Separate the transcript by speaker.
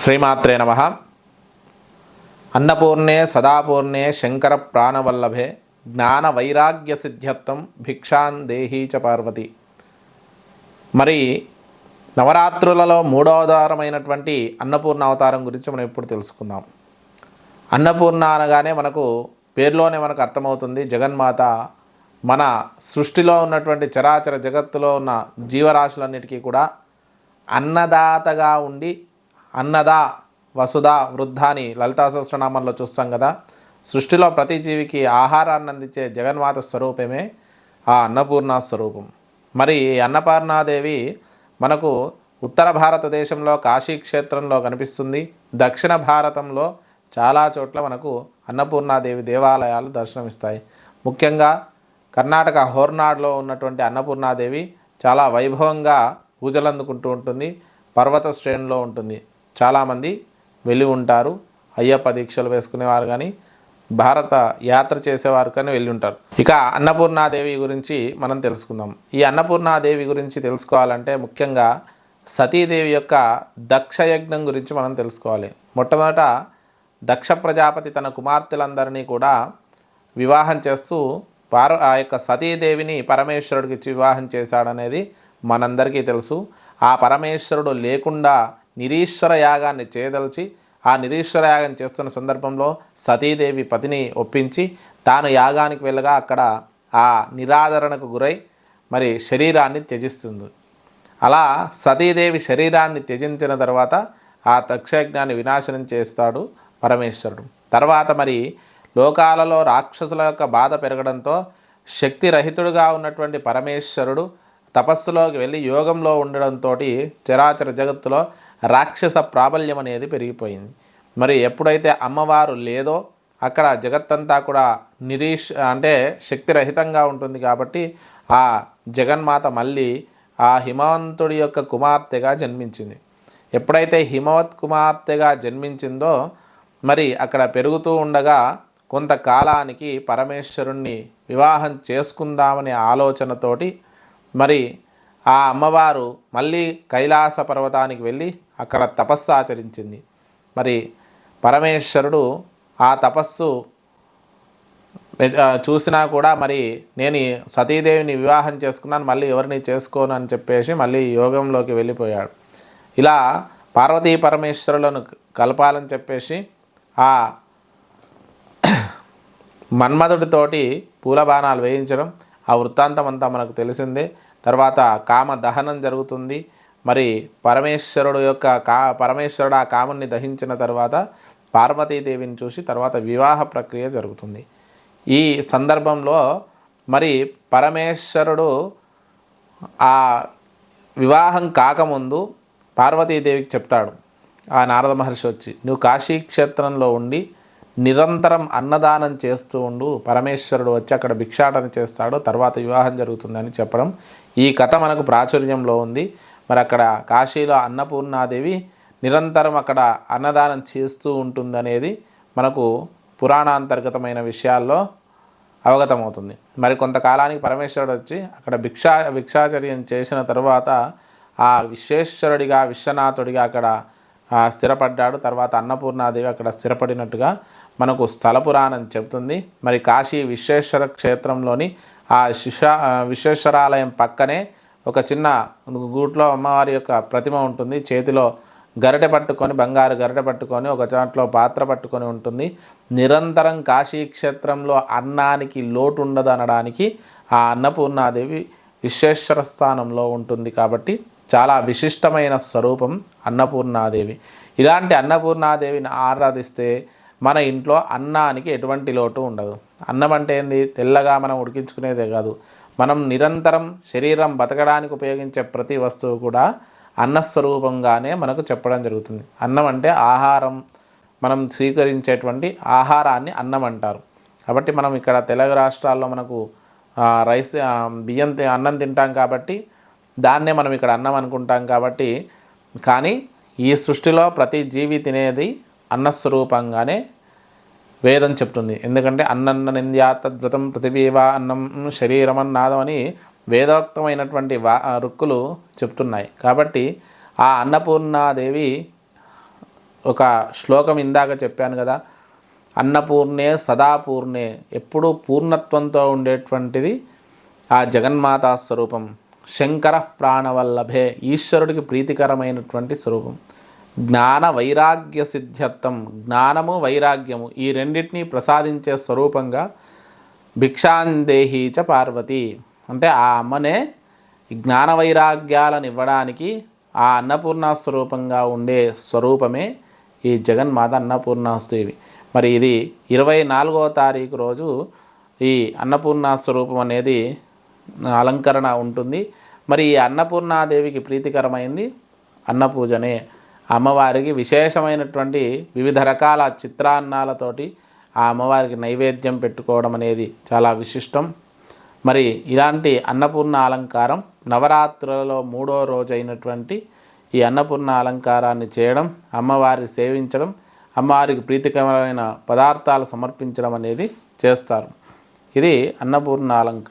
Speaker 1: శ్రీమాత్రే నమ. అన్నపూర్ణే సదాపూర్ణే శంకర ప్రాణవల్లభే జ్ఞాన వైరాగ్య సిద్ధ్యర్థం భిక్షాన్ దేహీ చ పార్వతి. మరి నవరాత్రులలో మూడో అవతారమైనటువంటి అన్నపూర్ణ అవతారం గురించి మనం ఇప్పుడు తెలుసుకుందాం. అన్నపూర్ణ అనగానే మనకు పేరులోనే మనకు అర్థమవుతుంది జగన్మాత మన సృష్టిలో ఉన్నటువంటి చరాచర జగత్తులో ఉన్న జీవరాశులన్నిటికీ కూడా అన్నదాతగా ఉండి అన్నదా వసుధ వృద్ధ అని లలితా సహస్రనామంలో చూస్తాం కదా. సృష్టిలో ప్రతి జీవికి ఆహారాన్ని అందించే జగన్మాత స్వరూపమే ఆ అన్నపూర్ణ స్వరూపం. మరి ఈ అన్నపూర్ణాదేవి మనకు ఉత్తర భారతదేశంలో కాశీ క్షేత్రంలో కనిపిస్తుంది. దక్షిణ భారతంలో చాలా చోట్ల మనకు అన్నపూర్ణాదేవి దేవాలయాలు దర్శనమిస్తాయి. ముఖ్యంగా కర్ణాటక హోర్నాడ్లో ఉన్నటువంటి అన్నపూర్ణాదేవి చాలా వైభవంగా పూజలందుకుంటూ ఉంటుంది పర్వత శ్రేణిలో ఉంటుంది. చాలామంది వెళ్ళి ఉంటారు. అయ్యప్ప దీక్షలు వేసుకునేవారు కానీ భారత యాత్ర చేసేవారు కానీ వెళ్ళి ఉంటారు. ఇక అన్నపూర్ణాదేవి గురించి మనం తెలుసుకుందాం. ఈ అన్నపూర్ణాదేవి గురించి తెలుసుకోవాలంటే ముఖ్యంగా సతీదేవి యొక్క దక్షయజ్ఞం గురించి మనం తెలుసుకోవాలి. మొట్టమొదట దక్ష ప్రజాపతి తన కుమార్తెలందరినీ కూడా వివాహం చేస్తూ పార ఆ యొక్క సతీదేవిని పరమేశ్వరుడికి ఇచ్చి వివాహం చేశాడనేది మనందరికీ తెలుసు. ఆ పరమేశ్వరుడు లేకుండా నిరీశ్వర యాగాన్ని చేయదలిచి ఆ నిరీశ్వర యాగం చేస్తున్న సందర్భంలో సతీదేవి పతిని ఒప్పించి తాను యాగానికి వెళ్ళగా అక్కడ ఆ నిరాదరణకు గురై మరి శరీరాన్ని త్యజిస్తుంది. అలా సతీదేవి శరీరాన్ని త్యజించిన తర్వాత ఆ తక్షజ్ఞాన్ని వినాశనం చేస్తాడు పరమేశ్వరుడు. తర్వాత మరి లోకాలలో రాక్షసుల యొక్క బాధ పెరగడంతో శక్తిరహితుడుగా ఉన్నటువంటి పరమేశ్వరుడు తపస్సులోకి వెళ్ళి యోగంలో ఉండడంతో చరాచర జగత్తులో రాక్షస ప్రాబల్యం అనేది పెరిగిపోయింది. మరి ఎప్పుడైతే అమ్మవారు లేదో అక్కడ జగత్తంతా కూడా నిరీష్ అంటే శక్తిరహితంగా ఉంటుంది కాబట్టి ఆ జగన్మాత మళ్ళీ ఆ హిమవంతుడి యొక్క కుమార్తెగా జన్మించింది. ఎప్పుడైతే హిమవత్ కుమార్తెగా జన్మించిందో మరి అక్కడ పెరుగుతూ ఉండగా కొంతకాలానికి పరమేశ్వరుణ్ణి వివాహం చేసుకుందామనే ఆలోచనతోటి మరి ఆ అమ్మవారు మళ్ళీ కైలాస పర్వతానికి వెళ్ళి అక్కడ తపస్సు ఆచరించింది. మరి పరమేశ్వరుడు ఆ తపస్సు చూసినా కూడా మరి నేను సతీదేవిని వివాహం చేసుకున్నాను మళ్ళీ ఎవరిని చేసుకోను అని చెప్పేసి మళ్ళీ యోగంలోకి వెళ్ళిపోయాడు. ఇలా పార్వతీ పరమేశ్వరులను కలపాలని చెప్పేసి ఆ మన్మధుడితోటి పూల బాణాలు వేయించడం ఆ వృత్తాంతం అంతా మనకు తెలిసిందే. తర్వాత కామ దహనం జరుగుతుంది. మరి పరమేశ్వరుడు యొక్క కా పరమేశ్వరుడు ఆ కామన్ని దహించిన తర్వాత పార్వతీదేవిని చూసి తర్వాత వివాహ ప్రక్రియ జరుగుతుంది. ఈ సందర్భంలో మరి పరమేశ్వరుడు ఆ వివాహం కాకముందు పార్వతీదేవికి చెప్తాడు. ఆ నారద మహర్షి వచ్చి నువ్వు కాశీ క్షేత్రంలో ఉండి నిరంతరం అన్నదానం చేస్తూ ఉండు. పరమేశ్వరుడు వచ్చి అక్కడ భిక్షాటన చేస్తాడు. తర్వాత వివాహం జరుగుతుందని చెప్పడం ఈ కథ మనకు ప్రాచుర్యంలో ఉంది. మరి అక్కడ కాశీలో అన్నపూర్ణాదేవి నిరంతరం అక్కడ అన్నదానం చేస్తూ ఉంటుందనేది మనకు పురాణాంతర్గతమైన విషయాల్లో అవగతమవుతుంది. మరి కొంతకాలానికి పరమేశ్వరుడు వచ్చి అక్కడ భిక్షా భిక్షాచర్యం చేసిన తర్వాత ఆ విశ్వేశ్వరుడిగా విశ్వనాథుడిగా అక్కడ స్థిరపడ్డాడు. తర్వాత అన్నపూర్ణాదేవి అక్కడ స్థిరపడినట్టుగా మనకు స్థల పురాణం చెబుతుంది. మరి కాశీ విశ్వేశ్వర క్షేత్రంలోని ఆ శిష విశ్వేశ్వరాలయం పక్కనే ఒక చిన్న గూట్లో అమ్మవారి యొక్క ప్రతిమ ఉంటుంది. చేతిలో గరిటె పట్టుకొని బంగారు గరిటె పట్టుకొని ఒక చాట్లో పాత్ర పట్టుకొని ఉంటుంది. నిరంతరం కాశీ క్షేత్రంలో అన్నానికి లోటు ఉండదు అనడానికి ఆ అన్నపూర్ణాదేవి విశ్వేశ్వర స్థానంలో ఉంటుంది కాబట్టి చాలా విశిష్టమైన స్వరూపం అన్నపూర్ణాదేవి. ఇలాంటి అన్నపూర్ణాదేవిని ఆరాధిస్తే మన ఇంట్లో అన్నానికి ఎటువంటి లోటు ఉండదు. అన్నం అంటే ఏంది? తెల్లగా మనం ఉడికించుకునేదే కాదు. మనం నిరంతరం శరీరం బతకడానికి ఉపయోగించే ప్రతి వస్తువు కూడా అన్నస్వరూపంగానే మనకు చెప్పడం జరుగుతుంది. అన్నం అంటే ఆహారం. మనం స్వీకరించేటువంటి ఆహారాన్ని అన్నం అంటారు. కాబట్టి మనం ఇక్కడ తెలుగు రాష్ట్రాల్లో మనకు రైస్ బియ్యం తి- అన్నం తింటాం కాబట్టి దాన్నే మనం ఇక్కడ అన్నం అనుకుంటాం కాబట్టి కానీ ఈ సృష్టిలో ప్రతి జీవి తినేది అన్నస్వరూపంగానే వేదం చెప్తుంది. ఎందుకంటే అన్నన్న నింద్యా తద్వ్రతం పృథివీవా అన్నం శరీరం అన్నాదం అని వేదోక్తమైనటువంటి వా రుక్కులు చెప్తున్నాయి. కాబట్టి ఆ అన్నపూర్ణాదేవి ఒక శ్లోకం ఇందాక చెప్పాను కదా అన్నపూర్ణే సదాపూర్ణే ఎప్పుడూ పూర్ణత్వంతో ఉండేటువంటిది ఆ జగన్మాతా స్వరూపం. శంకర ప్రాణవల్లభే ఈశ్వరుడికి ప్రీతికరమైనటువంటి స్వరూపం. జ్ఞాన వైరాగ్య సిద్ధ్యత్వం జ్ఞానము వైరాగ్యము ఈ రెండింటినీ ప్రసాదించే స్వరూపంగా భిక్షాందేహి చ పార్వతి. అంటే ఆ అమ్మనే జ్ఞాన వైరాగ్యాలను ఇవ్వడానికి ఆ అన్నపూర్ణ స్వరూపంగా ఉండే స్వరూపమే ఈ జగన్మాత అన్నపూర్ణాదేవి మరి ఇది ఇరవై నాలుగో తారీఖు రోజు ఈ అన్నపూర్ణ స్వరూపం అనేది అలంకరణ ఉంటుంది. మరి ఈ అన్నపూర్ణాదేవికి ప్రీతికరమైంది అన్నపూజనే. అమ్మవారికి విశేషమైనటువంటి వివిధ రకాల చిత్రాన్నాలతోటి ఆ అమ్మవారికి నైవేద్యం పెట్టుకోవడం అనేది చాలా విశిష్టం. మరి ఇలాంటి అన్నపూర్ణ అలంకారం నవరాత్రులలో మూడో రోజు అయినటువంటి ఈ అన్నపూర్ణ అలంకారాన్ని చేయడం అమ్మవారి సేవించడం అమ్మవారికి ప్రీతికరమైన పదార్థాలు సమర్పించడం అనేది చేస్తారు. ఇది అన్నపూర్ణ అలంకారం.